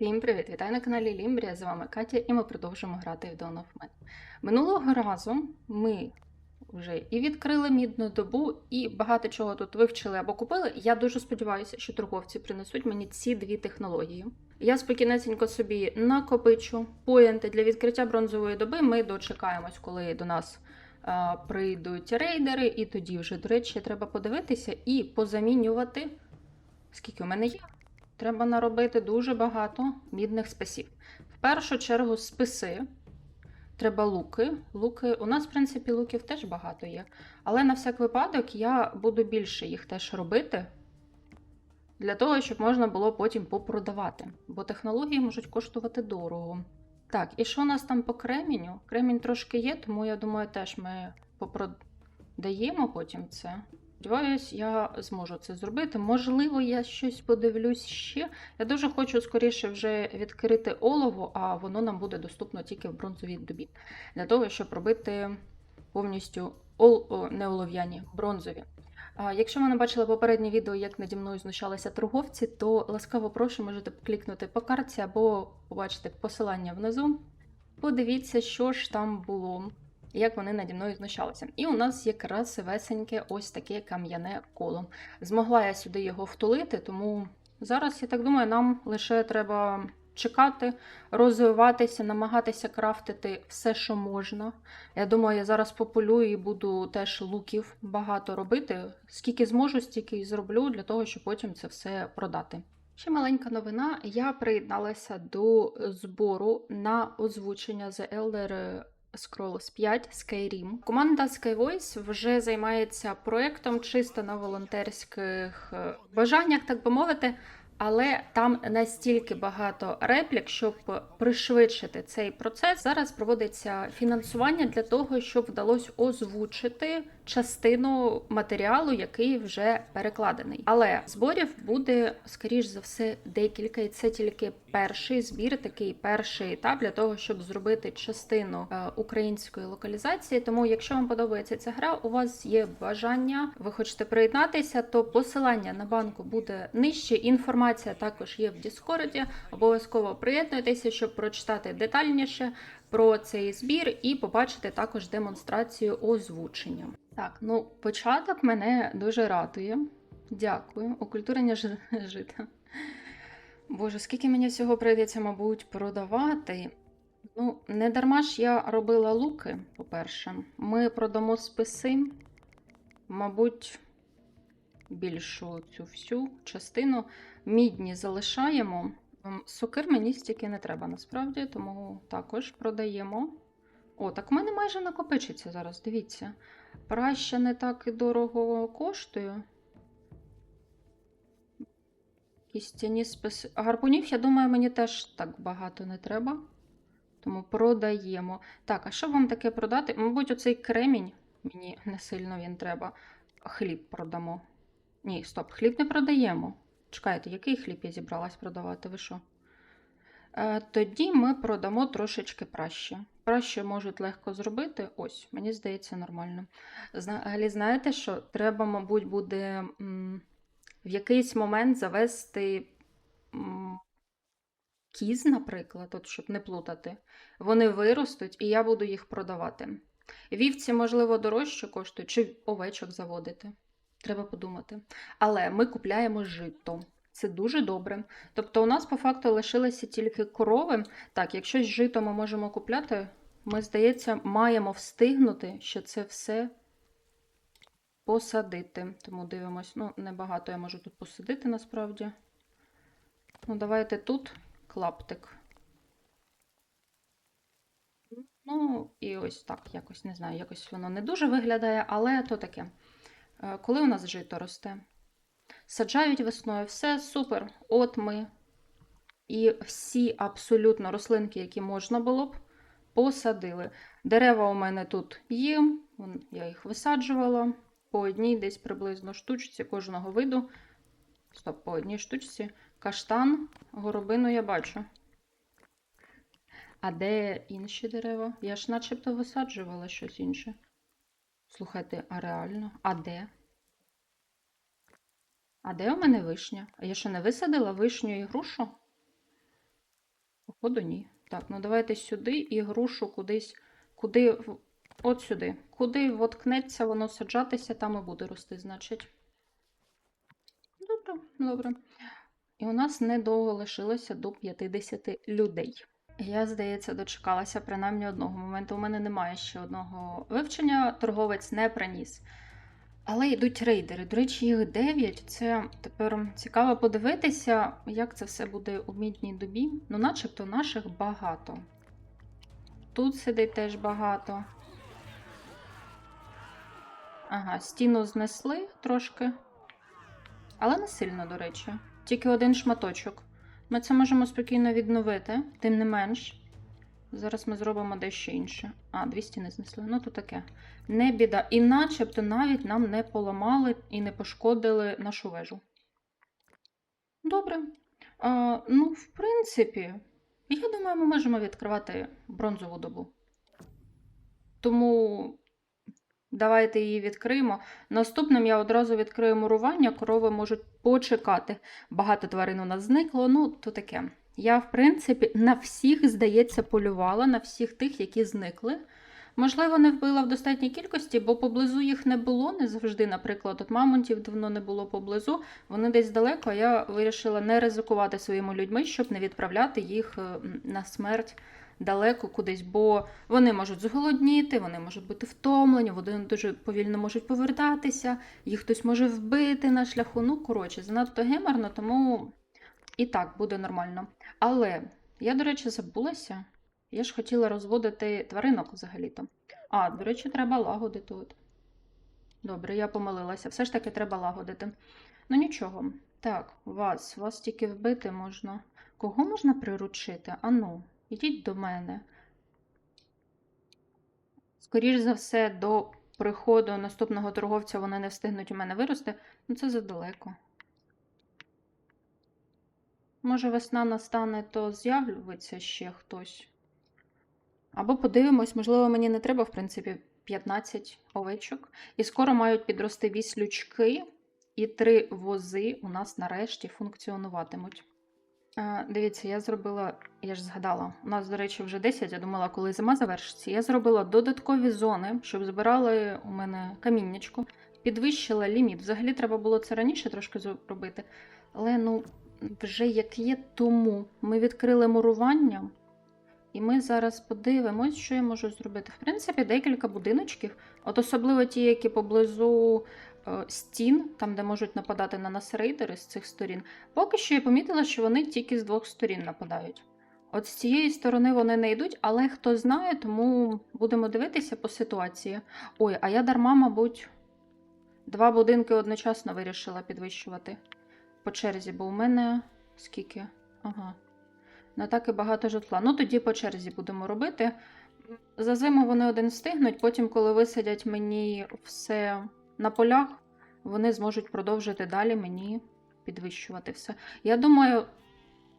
Всім привіт! Вітаю на каналі Лімбрія. З вами Катя, і ми продовжуємо грати в Dawn of Man. Минулого разу ми вже і відкрили мідну добу, і багато чого тут вивчили або купили. Я дуже сподіваюся, що торговці принесуть мені ці дві технології. Я спокійнесенько собі накопичу поінти для відкриття бронзової доби. Ми дочекаємось, коли до нас е, прийдуть рейдери, і тоді вже, до речі, треба подивитися і позамінювати. Скільки у мене є? Треба наробити дуже багато мідних списів. В першу чергу списи. Треба луки. Луки. У нас, в принципі, луків теж багато є. Але на всяк випадок я буду більше їх теж робити. Для того, щоб можна було потім попродавати. Бо технології можуть коштувати дорого. Так, і що у нас там по креміню? Кремінь трошки є, тому я думаю, теж ми попродаємо потім це. Сподіваюсь, я зможу це зробити. Можливо, я щось подивлюсь ще. Я дуже хочу скоріше вже відкрити олово, а воно нам буде доступно тільки в бронзовій добі. Для того, щоб робити повністю ол... не олов'яні, бронзові. Якщо ви не бачили попереднє відео, як наді мною знущалися торговці, то ласкаво прошу, можете клікнути по карті або побачити посилання внизу. Подивіться, що ж там було як вони наді мною знущалися. І у нас є красивесеньке ось таке кам'яне коло. Змогла я сюди його втулити, тому зараз, я так думаю, нам лише треба чекати, розвиватися, намагатися крафтити все, що можна. Я думаю, я зараз пополюю і буду теж луків багато робити. Скільки зможу, стільки і зроблю для того, щоб потім це все продати. Ще маленька новина. Я приєдналася до збору на озвучення The Elder Scrolls 5 Skyrim. Команда Skyvoice вже займається проєктом чисто на волонтерських е, бажаннях, так би мовити. Але там настільки багато реплік, щоб пришвидшити цей процес. Зараз проводиться фінансування для того, щоб вдалося озвучити частину матеріалу, який вже перекладений. Але зборів буде скоріш за все декілька, і це тільки перший збір, такий перший етап для того, щоб зробити частину е, української локалізації. Тому, якщо вам подобається ця гра, у вас є бажання, ви хочете приєднатися, то посилання на банку буде нижче. Інформація також є в Діскорді. Обов'язково приєднуйтеся, щоб прочитати детальніше про цей збір і побачити також демонстрацію озвучення. Так, ну початок мене дуже радує. Дякую. Окультурення жита. Боже, скільки мені всього прийдеться, мабуть, продавати. Ну, не дарма ж я робила луки, по-перше. Ми продамо списи, мабуть, більшу цю всю частину. Мідні залишаємо. Сокир мені стільки не треба насправді, тому також продаємо. О, так в мене майже накопичиться зараз, дивіться. Праща не так і дорого коштує. Кістяні списи. Гарпунів, я думаю, мені теж так багато не треба. Тому продаємо. Так, а що вам таке продати? Мабуть, оцей кремінь мені не сильно він треба. Хліб продамо. Ні, стоп, хліб не продаємо. Чекайте, який хліб я зібралась продавати? Ви що? Е, тоді ми продамо трошечки праще. Праще можуть легко зробити. Ось, мені здається, нормально. Взагалі, знаєте, що треба, мабуть, буде в якийсь момент завести кіз, наприклад, от, щоб не плутати. Вони виростуть, і я буду їх продавати. Вівці, можливо, дорожче коштують, чи овечок заводити. Треба подумати. Але ми купляємо жито. Це дуже добре. Тобто, у нас по факту лишилися тільки корови. Так, якщо жито ми можемо купляти, ми, здається, маємо встигнути, що це все посадити. Тому дивимось, ну, небагато я можу тут посадити насправді. Ну, давайте тут клаптик. Ну, і ось так, якось не знаю, якось воно не дуже виглядає, але то таке. Е, Коли у нас жито росте? Саджають весною, все супер. От ми. І всі абсолютно рослинки, які можна було б, посадили. Дерева у мене тут є, я їх висаджувала по одній десь приблизно штучці кожного виду. Стоп, по одній штучці. Каштан, горобину я бачу. А де інші дерева? Я ж начебто висаджувала щось інше. Слухайте, а реально? А де? А де у мене вишня? А я що не висадила вишню і грушу? Походу, ні. Так, ну давайте сюди і грушу кудись, куди, от сюди. Куди воткнеться воно саджатися, там і буде рости, значить. Добре, добре. І у нас недовго лишилося до 50 людей. Я, здається, дочекалася принаймні одного моменту. У мене немає ще одного вивчення, торговець не приніс. Але йдуть рейдери. До речі, їх 9. Це тепер цікаво подивитися, як це все буде у мідній добі. Ну, начебто наших багато. Тут сидить теж багато. Ага, стіну знесли трошки. Але не сильно, до речі. Тільки один шматочок. Ми це можемо спокійно відновити, тим не менш. Зараз ми зробимо дещо інше. А, 200 не знесли. Ну, то таке. Не біда. І начебто навіть нам не поламали і не пошкодили нашу вежу. Добре. А, ну, в принципі, я думаю, ми можемо відкривати бронзову добу. Тому давайте її відкриємо. Наступним я одразу відкрию мурування, корови можуть почекати. Багато тварин у нас зникло, ну, то таке. Я, в принципі, на всіх, здається, полювала, на всіх тих, які зникли. Можливо, не вбила в достатній кількості, бо поблизу їх не було не завжди. Наприклад, от мамонтів давно не було поблизу, вони десь далеко. Я вирішила не ризикувати своїми людьми, щоб не відправляти їх е, на смерть далеко кудись, бо вони можуть зголодніти, вони можуть бути втомлені, вони дуже повільно можуть повертатися, їх хтось може вбити на шляху. Ну, коротше, занадто геморно, тому і так буде нормально. Але я, до речі, забулася. Я ж хотіла розводити тваринок взагалі-то. А, до речі, треба лагодити. От. Добре, я помилилася. Все ж таки треба лагодити. Ну нічого. Так, вас, вас тільки вбити можна. Кого можна приручити? Ану, ідіть до мене. Скоріш за все, до приходу наступного торговця вони не встигнуть у мене вирости. Ну це задалеко. Може, весна настане, то з'явиться ще хтось. Або подивимось, можливо, мені не треба, в принципі, 15 овечок. І скоро мають підрости віслючки, і три вози у нас нарешті функціонуватимуть. Дивіться, я зробила, я ж згадала, у нас, до речі, вже 10, я думала, коли зима завершиться. Я зробила додаткові зони, щоб збирали у мене каміннячко, підвищила ліміт. Взагалі треба було це раніше трошки зробити. Але ну, вже як є, тому ми відкрили мурування. І ми зараз подивимось, що я можу зробити. В принципі, декілька будиночків, от особливо ті, які поблизу е, стін, там, де можуть нападати на нас рейдери з цих сторін. Поки що я помітила, що вони тільки з двох сторін нападають. От з цієї сторони вони не йдуть, але хто знає, тому будемо дивитися по ситуації. Ой, а я дарма, мабуть, два будинки одночасно вирішила підвищувати по черзі, бо у мене скільки? Ага. Не так і багато житла. Ну, тоді по черзі будемо робити. За зиму вони один встигнуть, потім, коли висадять мені все на полях, вони зможуть продовжити далі мені підвищувати все. Я думаю,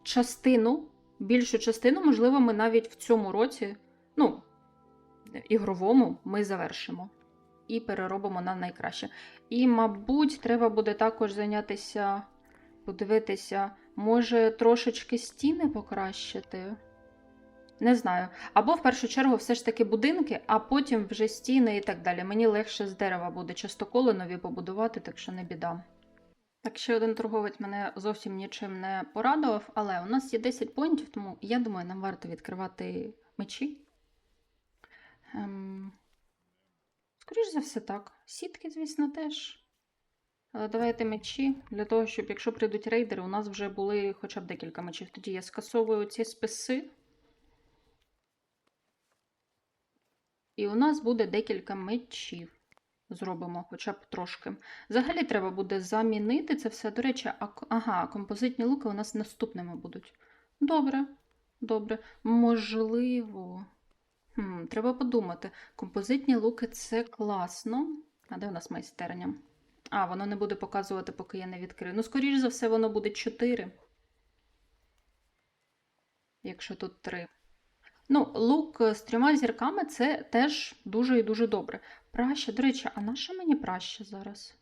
частину, більшу частину, можливо, ми навіть в цьому році, ну, ігровому, ми завершимо і переробимо на найкраще. І, мабуть, треба буде також зайнятися, подивитися, може трошечки стіни покращити. Не знаю. Або в першу чергу все ж таки будинки, а потім вже стіни і так далі. Мені легше з дерева буде частоколи нові побудувати, так що не біда. Так, ще один торговець мене зовсім нічим не порадував, але у нас є 10 поінтів, тому я думаю, нам варто відкривати мечі. Ем... Скоріш за все, так. Сітки, звісно, теж. Але давайте мечі для того, щоб якщо прийдуть рейдери, у нас вже були хоча б декілька мечів. Тоді я скасовую ці списи. І у нас буде декілька мечів. Зробимо хоча б трошки. Взагалі треба буде замінити це все. До речі, а, ага, композитні луки у нас наступними будуть. Добре, добре. Можливо. Хм, треба подумати. Композитні луки це класно. А де у нас майстерня? А, воно не буде показувати, поки я не відкрию. Ну, скоріш за все, воно буде 4. Якщо тут 3. Ну, лук з трьома зірками це теж дуже і дуже добре. Праща, до речі, а наша мені праща зараз?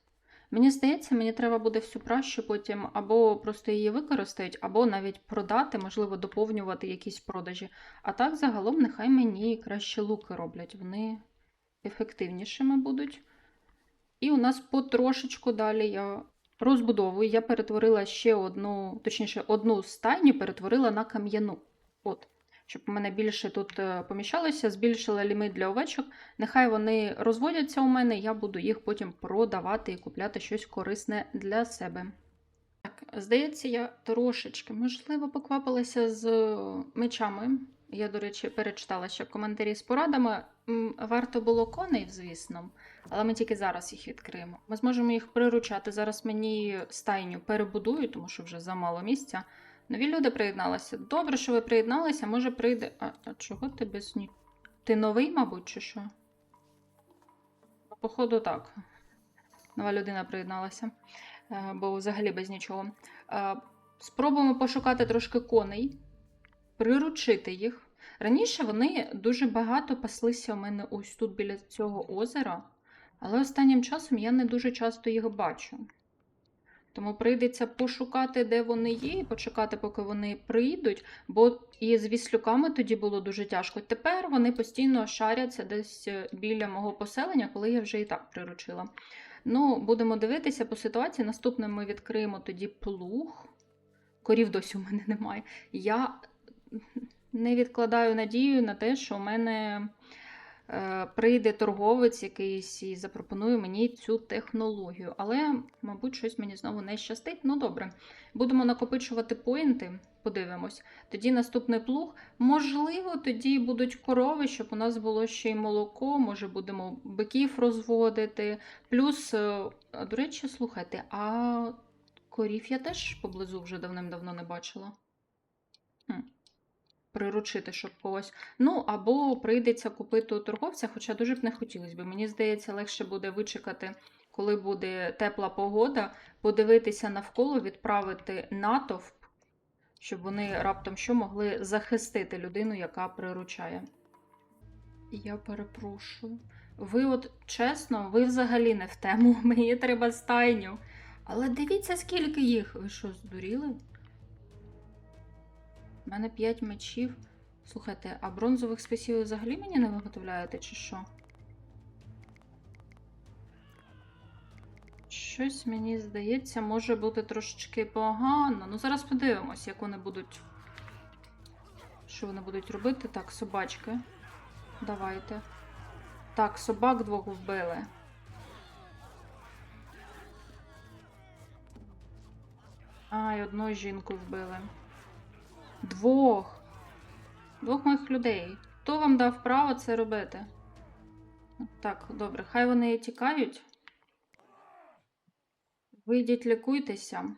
Мені здається, мені треба буде всю пращу потім або просто її використають, або навіть продати, можливо, доповнювати якісь продажі. А так, загалом, нехай мені краще луки роблять. Вони ефективнішими будуть. І у нас потрошечку далі я розбудовую. Я перетворила ще одну, точніше, одну стайню перетворила на кам'яну. От. Щоб у мене більше тут е, поміщалося, збільшила лімит для овечок. Нехай вони розводяться у мене, я буду їх потім продавати і купляти щось корисне для себе. Так, здається, я трошечки, можливо, поквапилася з мечами. Я, до речі, перечитала ще коментарі з порадами. Варто було коней, звісно, але ми тільки зараз їх відкриємо. Ми зможемо їх приручати. Зараз мені стайню перебудую, тому що вже замало місця. Нові люди приєдналися. Добре, що ви приєдналися, може прийде. А, а чого ти без ні? Ти новий, мабуть, чи що? Походу, так. Нова людина приєдналася, е, бо взагалі без нічого. Е, Спробуємо пошукати трошки коней, приручити їх. Раніше вони дуже багато паслися у мене ось тут біля цього озера, але останнім часом я не дуже часто їх бачу. Тому прийдеться пошукати, де вони є, і почекати, поки вони прийдуть, бо і з віслюками тоді було дуже тяжко. Тепер вони постійно шаряться десь е, біля мого поселення, коли я вже і так приручила. Ну, будемо дивитися по ситуації. Наступним ми відкриємо тоді плуг. Корів досі у мене немає. Я не відкладаю надію на те, що у мене е, прийде торговець якийсь і запропонує мені цю технологію. Але, мабуть, щось мені знову не щастить. Ну, добре, будемо накопичувати поінти, подивимось. Тоді наступний плуг. Можливо, тоді будуть корови, щоб у нас було ще й молоко, може, будемо биків розводити. Плюс, е, до речі, слухайте, а корів я теж поблизу вже давним-давно не бачила. Хм. Приручити, щоб когось. Ну, або прийдеться купити у торговця, хоча дуже б не хотілося б. Мені здається, легше буде вичекати, коли буде тепла погода, подивитися навколо, відправити натовп, щоб вони раптом що могли захистити людину, яка приручає. Я перепрошую. Ви, от чесно, ви взагалі не в тему. Мені треба стайню. Але дивіться, скільки їх. Ви що, здуріли? У мене 5 мечів. Слухайте, а бронзових списів взагалі мені не виготовляєте, чи що? Щось мені здається, може бути трошечки погано. Ну, зараз подивимось, як вони будуть. Що вони будуть робити? Так, собачки. Давайте. Так, собак двох вбили. А, і одну жінку вбили. Двох. Двох моїх людей. Хто вам дав право це робити? Так, добре, хай вони тікають. Вийдіть, лікуйтеся.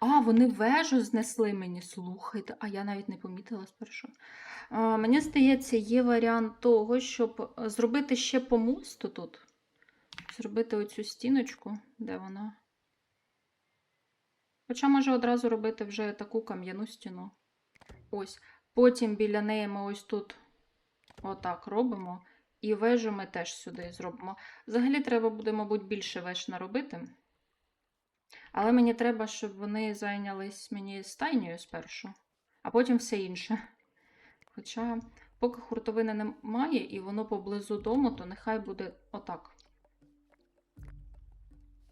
А, вони вежу знесли мені, слухайте, а я навіть не помітила спершу. А, мені здається, є варіант того, щоб зробити ще по мосту тут. Зробити оцю стіночку, де вона. Хоча може одразу робити вже таку кам'яну стіну. Ось. Потім біля неї ми ось тут отак робимо. І вежу ми теж сюди зробимо. Взагалі треба буде, мабуть, більше веж наробити. Але мені треба, щоб вони зайнялись мені стайнею спершу, а потім все інше. Хоча, поки хуртовини немає і воно поблизу дому, то нехай буде отак.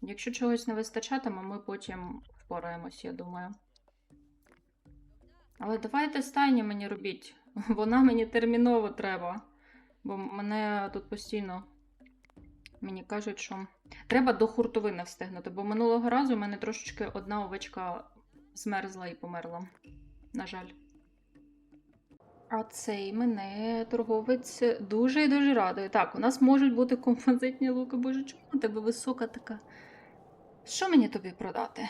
Якщо чогось не вистачатиме, ми потім впораємось, я думаю. Але давайте стайню мені робіть. Вона мені терміново треба. Бо мене тут постійно мені кажуть, що треба до хуртовини встигнути. Бо минулого разу в мене трошечки одна овечка змерзла і померла. На жаль. А цей мене торговець дуже і дуже радує. Так, у нас можуть бути композитні луки. Боже, чому у тебе висока така? Що мені тобі продати?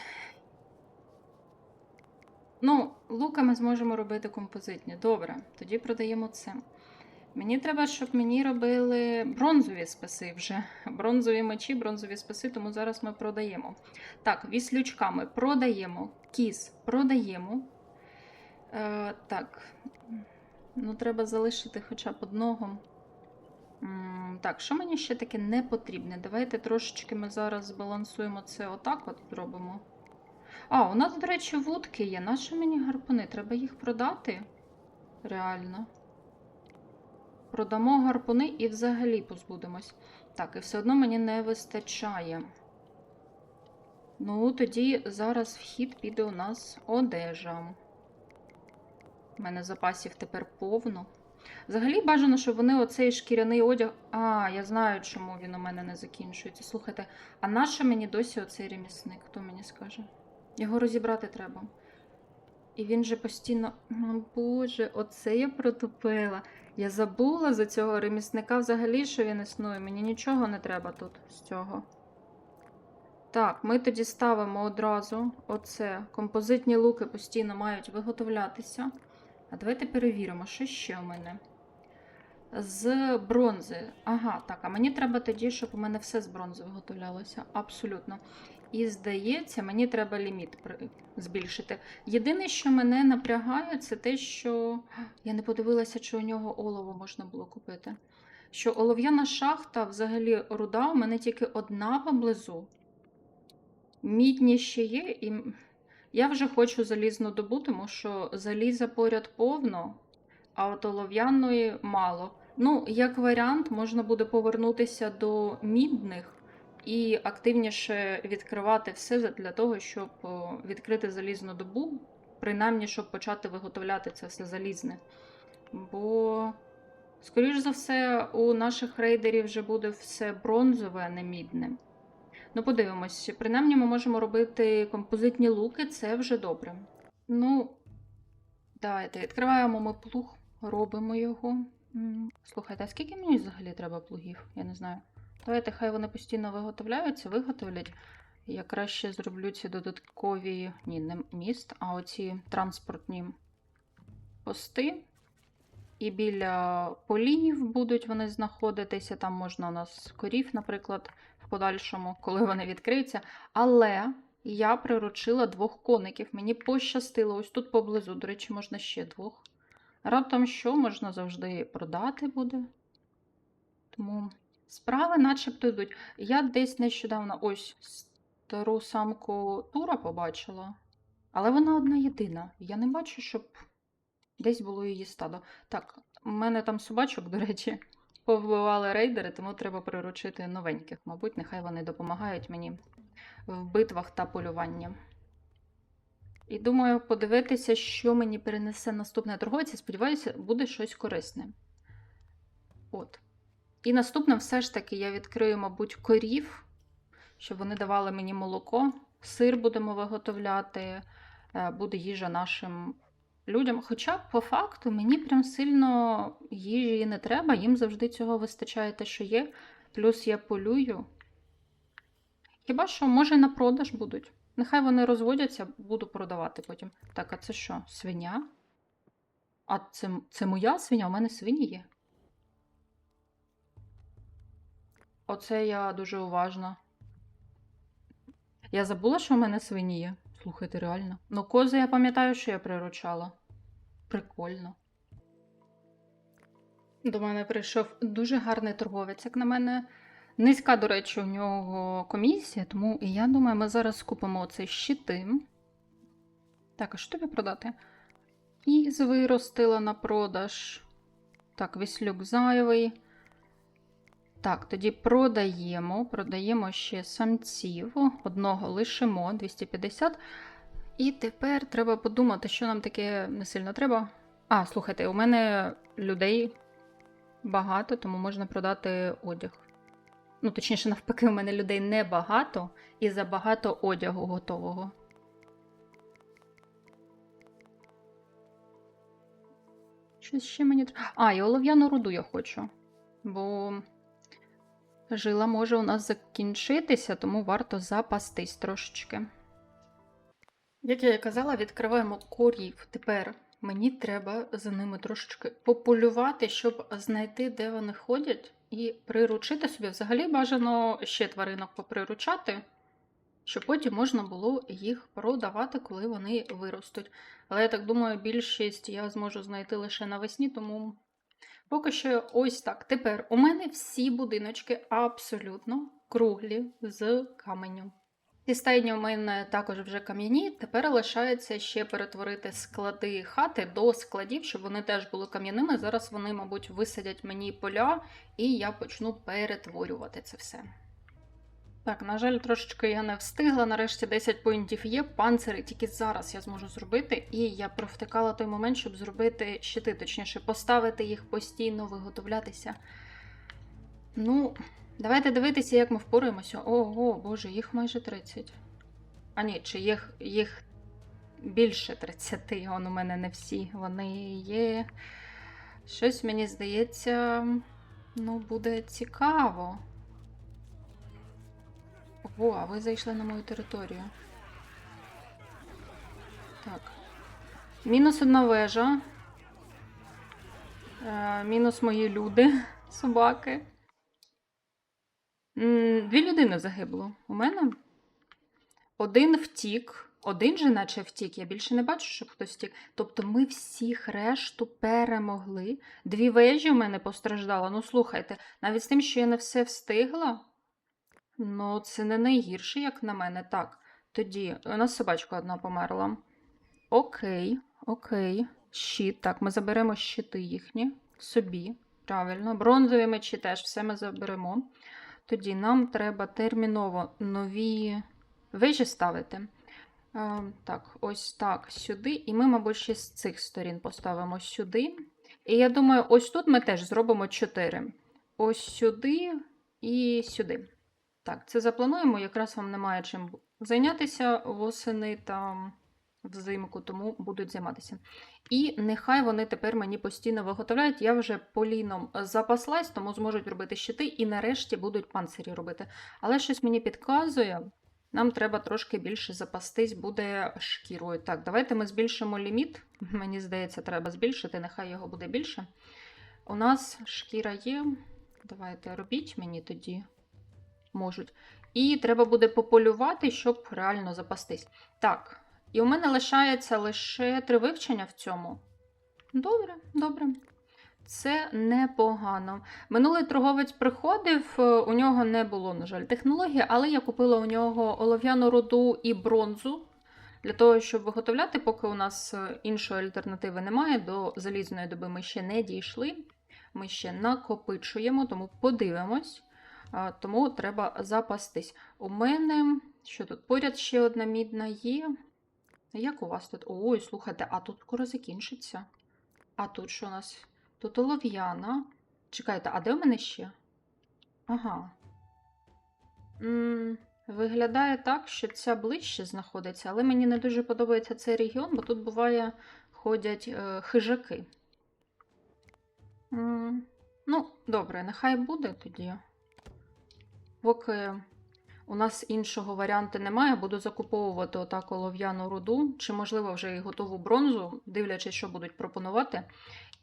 Ну, лука ми зможемо робити композитні. Добре, тоді продаємо це. Мені треба, щоб мені робили бронзові списи вже. Бронзові мечі, бронзові списи, тому зараз ми продаємо. Так, віслючка ми продаємо. Кіз продаємо. Е, так. Ну, треба залишити хоча б одного. М, Так, що мені ще таке не потрібне? Давайте трошечки ми зараз збалансуємо це отак от зробимо. А, у нас, до речі, вудки є. Наші мені гарпуни? Треба їх продати? Реально. Продамо гарпуни і взагалі позбудемось. Так, і все одно мені не вистачає. Ну, тоді зараз в хід піде у нас одежа. У мене запасів тепер повно. Взагалі бажано, щоб вони оцей шкіряний одяг. А, я знаю, чому він у мене не закінчується. Слухайте, а нащо мені досі оцей ремісник? Хто мені скаже? Його розібрати треба. І він же постійно. О, Боже, оце я протупила. Я забула за цього ремісника взагалі, що він існує. Мені нічого не треба тут з цього. Так, ми тоді ставимо одразу оце. Композитні луки постійно мають виготовлятися. А давайте перевіримо, що ще у мене. З бронзи. Ага, так, а мені треба тоді, щоб у мене все з бронзи виготовлялося. Абсолютно. І здається, мені треба ліміт збільшити. Єдине, що мене напрягає, це те, що я не подивилася, чи у нього олово можна було купити. Що олов'яна шахта, взагалі, руда, у мене тільки одна поблизу. Мідні ще є, і я вже хочу залізну добу, тому що заліза поряд повно, а от олов'яної мало. Ну, як варіант, можна буде повернутися до мідних і активніше відкривати все для того, щоб відкрити залізну добу, принаймні, щоб почати виготовляти це все залізне. Бо, скоріш за все, у наших рейдерів вже буде все бронзове, а не мідне. Ну, подивимось, принаймні ми можемо робити композитні луки, це вже добре. Ну, давайте відкриваємо ми плуг, робимо його. Слухайте, а скільки мені взагалі треба плугів? Я не знаю. Давайте, хай вони постійно виготовляються, виготовлять. Я краще зроблю ці додаткові, ні, не міст, а оці транспортні пости. І біля полів будуть вони знаходитися. Там можна у нас корів, наприклад, в подальшому, коли вони відкриються. Але я приручила двох коників. Мені пощастило ось тут поблизу. До речі, можна ще двох. Раптом що можна завжди продати буде. Тому справи начебто йдуть. Я десь нещодавно ось стару самку Тура побачила, але вона одна єдина. Я не бачу, щоб десь було її стадо. Так, у мене там собачок, до речі, повбивали рейдери, тому треба приручити новеньких. Мабуть, нехай вони допомагають мені в битвах та полюванні. І думаю, подивитися, що мені перенесе наступний торговець, сподіваюся, буде щось корисне. От. І наступне, все ж таки, я відкрию, мабуть, корів, щоб вони давали мені молоко. Сир будемо виготовляти, е, буде їжа нашим людям. Хоча, по факту, мені прям сильно їжі не треба, їм завжди цього вистачає те, що є. Плюс я полюю. Хіба що, може, на продаж будуть. Нехай вони розводяться, буду продавати потім. Так, а це що? Свиня? А це, це моя свиня? У мене свині є. Оце я дуже уважна. Я забула, що в мене свині є. Слухайте, реально. Ну, кози я пам'ятаю, що я приручала. Прикольно. До мене прийшов дуже гарний торговець, як на мене. Низька, до речі, у нього комісія, тому я думаю, ми зараз купимо оцей щити. Так, а що тобі продати? Із виростила на продаж. Так, віслюк зайвий. Так, тоді продаємо. Продаємо ще самців. Одного лишимо 250. І тепер треба подумати, що нам таке не сильно треба. А, слухайте, у мене людей багато, тому можна продати одяг. Ну, точніше, навпаки, у мене людей небагато і забагато одягу готового. Щось ще мені треба. А, і олов'яну руду я хочу. Бо жила може у нас закінчитися, тому варто запастись трошечки. Як я і казала, відкриваємо корів. Тепер мені треба за ними трошечки пополювати, щоб знайти, де вони ходять, і приручити собі. Взагалі бажано ще тваринок поприручати, щоб потім можна було їх продавати, коли вони виростуть. Але я так думаю, більшість я зможу знайти лише навесні, тому Поки що ось так. Тепер у мене всі будиночки абсолютно круглі з каменю. Ці у мене також вже кам'яні. Тепер лишається ще перетворити склади хати до складів, щоб вони теж були кам'яними. Зараз вони, мабуть, висадять мені поля, і я почну перетворювати це все. Так, на жаль, трошечки я не встигла. Нарешті 10 поінтів є. Панцири тільки зараз я зможу зробити. І я провтикала той момент, щоб зробити щити, точніше, поставити їх постійно, виготовлятися. Ну, давайте дивитися, як ми впораємося. Ого, боже, їх майже 30. А ні, чи їх, їх більше 30. Он у мене не всі. Вони є. Щось мені здається, ну, буде цікаво. Ого, а ви зайшли на мою територію. Так. Мінус одна вежа. Е, мінус мої люди, собаки. Дві людини загибло. У мене. Один втік. Один же наче втік. Я більше не бачу, щоб хтось втік. Тобто ми всіх решту перемогли. Дві вежі у мене постраждало. Ну, слухайте, навіть з тим, що я не все встигла. Ну, це не найгірше, як на мене. Так, тоді у нас собачка одна померла. Окей, окей. Щит. Так, ми заберемо щити їхні собі. Правильно. Бронзові мечі теж все ми заберемо. Тоді нам треба терміново нові вежі ставити. Е, так, ось так, сюди. І ми, мабуть, ще з цих сторін поставимо сюди. І я думаю, ось тут ми теж зробимо 4. Ось сюди і сюди. Так, це заплануємо. Якраз вам немає чим зайнятися восени та взимку, тому будуть займатися. І нехай вони тепер мені постійно виготовляють. Я вже поліном запаслась, тому зможуть робити щити і нарешті будуть панцирі робити. Але щось мені підказує, нам треба трошки більше запастись, буде шкірою. Так, давайте ми збільшимо ліміт. Мені здається, треба збільшити, нехай його буде більше. У нас шкіра є. Давайте робіть мені тоді можуть. І треба буде пополювати, щоб реально запастись. Так, і у мене лишається лише три вивчення в цьому. Добре, добре. Це непогано. Минулий торговець приходив, е, у нього не було, на жаль, технології, але я купила у нього олов'яну руду і бронзу. Для того, щоб виготовляти, поки у нас е, іншої альтернативи немає, до залізної доби ми ще не дійшли. Ми ще накопичуємо, тому подивимось. Тому треба запастись. У мене, що тут? Поряд ще одна мідна є. Як у вас тут? Ой, слухайте, а тут скоро закінчиться. А тут що у нас? Тут олов'яна. Чекайте, а де у мене ще? Ага. м виглядає так, що ця ближче знаходиться, але мені не дуже подобається цей регіон, бо тут буває ходять е, хижаки. М, ну, добре, нехай буде тоді. Поки у нас іншого варіанту немає, буду закуповувати отак олов'яну руду, чи, можливо, вже і готову бронзу, дивлячись, що будуть пропонувати.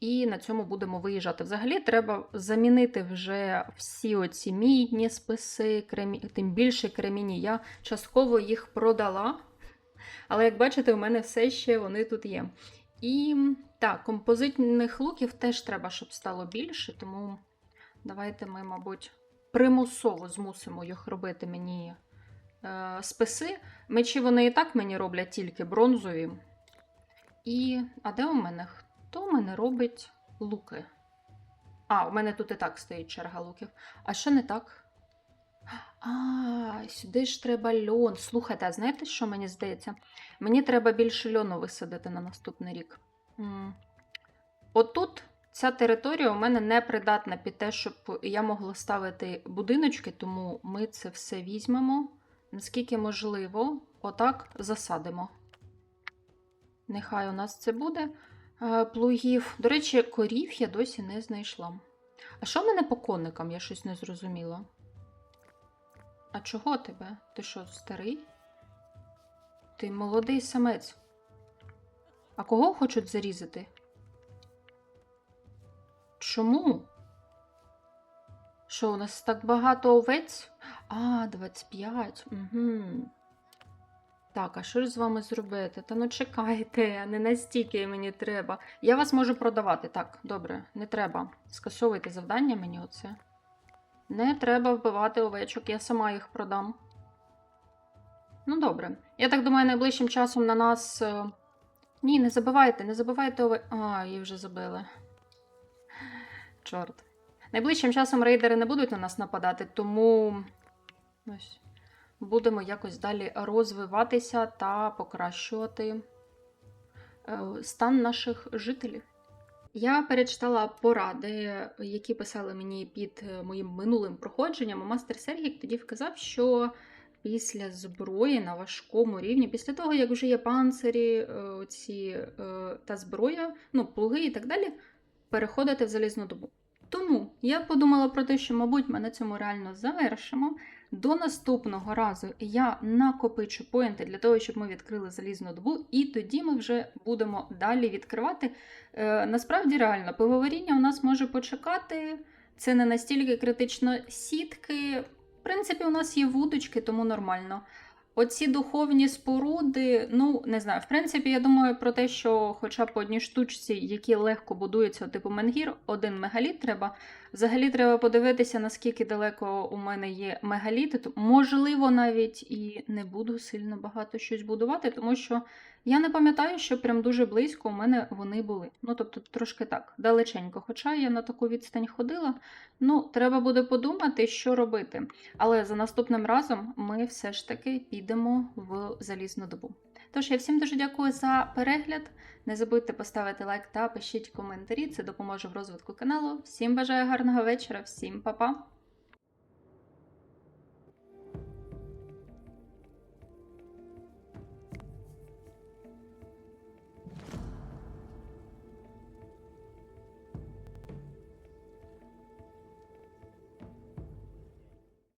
І на цьому будемо виїжджати. Взагалі, треба замінити вже всі оці мідні списи, кремі... тим більше креміні. Я частково їх продала. Але, як бачите, у мене все ще вони тут є. І так, композитних луків теж треба, щоб стало більше, тому давайте ми, мабуть примусово змусимо їх робити мені е, списи. Мечі вони і так мені роблять тільки бронзові. І. А де у мене? Хто у мене робить луки? А, у мене тут і так стоїть черга луків. А що не так? А, сюди ж треба льон. Слухайте, а знаєте, що мені здається? Мені треба більше льону висадити на наступний рік. М. Отут Ця територія у мене не придатна під те, щоб я могла ставити будиночки, тому ми це все візьмемо. Наскільки можливо, отак засадимо. Нехай у нас це буде е, плугів. До речі, корів я досі не знайшла. А що в мене по коникам? Я щось не зрозуміла. А чого тебе? Ти що, старий? Ти молодий самець. А кого хочуть зарізати? Чому? Що, у нас так багато овець? А, 25. Угу. Так, а що ж з вами зробити? Та ну чекайте, не настільки мені треба. Я вас можу продавати. Так, добре, не треба. Скасовуйте завдання мені оце. Не треба вбивати овечок, я сама їх продам. Ну, добре. Я так думаю, найближчим часом на нас. е, Ні, не забивайте, не забивайте ове. А, її вже забили. Чорт. Найближчим часом рейдери не будуть на нас нападати, тому ось будемо якось далі розвиватися та покращувати е, стан наших жителів. Я перечитала поради, які писали мені під е, моїм минулим проходженням. Мастер Сергік тоді вказав, що після зброї на важкому рівні, після того, як вже є панцирі, е, ці, та зброя, ну, плуги і так далі, переходити в залізну добу. Тому я подумала про те, що, мабуть, ми на цьому реально завершимо. До наступного разу я накопичу поінти для того, щоб ми відкрили залізну добу, і тоді ми вже будемо далі відкривати. Е, насправді, реально, пивоваріння у нас може почекати. Це не настільки критично сітки. В принципі, у нас є вудочки, тому нормально. Оці духовні споруди, ну не знаю. В принципі, я думаю про те, що хоча б по одній штучці, які легко будуються, типу менгір, один мегаліт треба. Взагалі треба подивитися, наскільки далеко у мене є мегаліти. Можливо, навіть і не буду сильно багато щось будувати, тому що я не пам'ятаю, що прям дуже близько у мене вони були. Ну, тобто, трошки так, далеченько. Хоча я на таку відстань ходила. Ну, треба буде подумати, що робити. Але за наступним разом ми все ж таки підемо в залізну добу. Тож я всім дуже дякую за перегляд. Не забудьте поставити лайк та пишіть коментарі. Це допоможе в розвитку каналу. Всім бажаю гарного вечора, всім па-па!